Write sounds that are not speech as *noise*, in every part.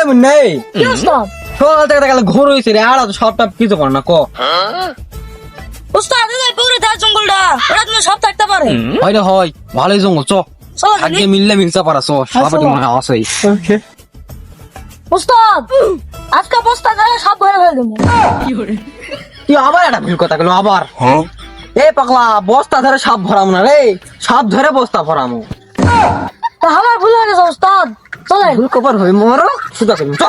এমন নাই সকাল থেকে সব মিললে মিলসা পারা আজকে বস্তা কি আবার একটা ভুল কথা গেল আবার। হ্যাঁ? এ পাগলা বস্তা ধরে সাপ ভরাম না রে। সাপ ধরে বস্তা ভরামু তা আমার ভুল হয়ে গেছে উস্তাদ চলে। ভুল কবার হই মোর সুদা করি চ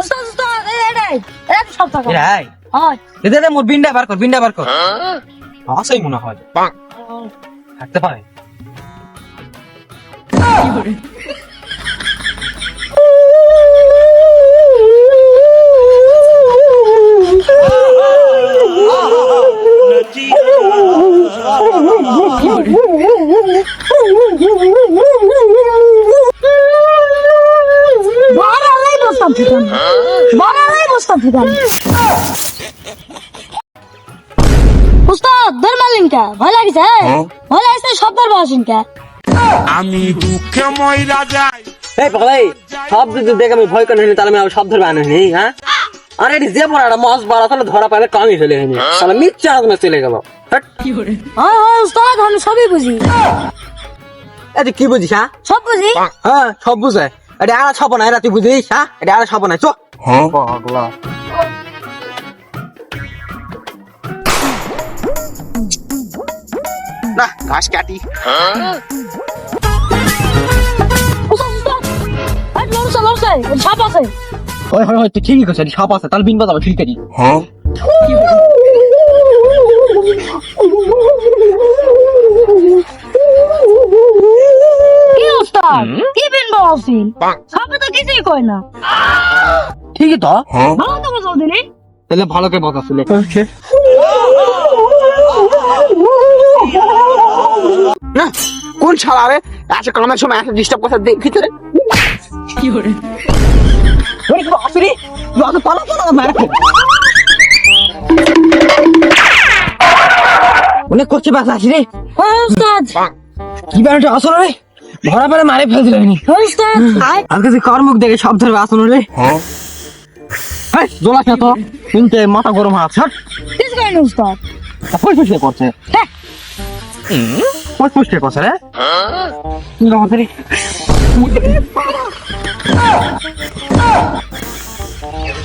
উস্তাদ উস্তাদ এই এটাই এটা থাকো। এরাই হয়। দে দে মোর বিন্ডা বার কর বিন্ডা বার কর। আসেই মনে হয়। থাকতে পারে। বাড়ালেই বসতাম ঠিকান বাড়ালেই বসতাম ঠিকান উস্তাদ ধর মারলেন কা ভয় লাগিছে ভয় লাগিছে সব ধর বসেন কা আমি দুঃখে এই সব যদি দেখে আমি ভয় করে তাহলে আমি সব নি হ্যাঁ? আরে যে পড়াটা মাছ বাড়া তাহলে ধরা পাবে কামই ফেলে হয়নি তাহলে মিথ্যা চলে গেল। হয়? হয় উস্তাদ আমি সবই বুঝি। এই কি বুঝিস হ্যাঁ? সব বুঝি? হ্যাঁ সব বুঝে। এটা আর ছপ না এরা তুই বুঝিস হ্যাঁ? এটা আর ছপ না চো। পাগলা। না ঘাস কাটি। উস্তাদ উস্তাদ আজ লড়ছে লড়ছে সাপ আছে হয় হয় হয় তুই ঠিকই করছিস সাপ আছে তাহলে বিন বাজাবো খিলকারি কি উস্তাদ কি বিন বলছি সাপে তো কিছুই কয় না। ঠিকই তো। ভালো তো বুঝো দিনি তাহলে ভালো করে কথা শুনে না কোন শালা রে? আচ্ছা কামের সময় এত ডিস্টার্ব দেখ ভিতরে। আসরি তুই পালা পালা মারা অনেক করছে বাস আসি রে। হয় কি ব্যাপারটা আসলো রে। ভরা পেলে মারে হয় উস্তাদ আজকে যে কার মুখ দেখে সব ধরবে আসলো রে। হ্যাঁ। জোলা খেত। কিন্তু মাথা গরম হাত ফুস ফুস করছে? করছে রে? কি রে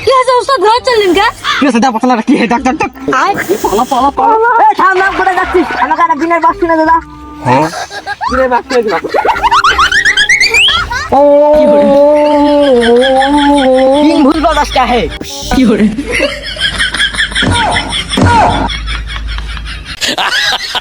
কি আছে উস্তাদ ঘর চললেন কা ঠিক আছে দাও পাতলাটা কি ডাক ডাক ডাক। আয়। পালা পালা পালা। এ ঠান্ডা করে যাচ্ছিস। আমাকে আর দিনের বাস কিনে দাদা হ্যাঁ? দিনের বাস কিনে দাও ও তিন ভুলবা বাসটা হে কি হরে *laughs*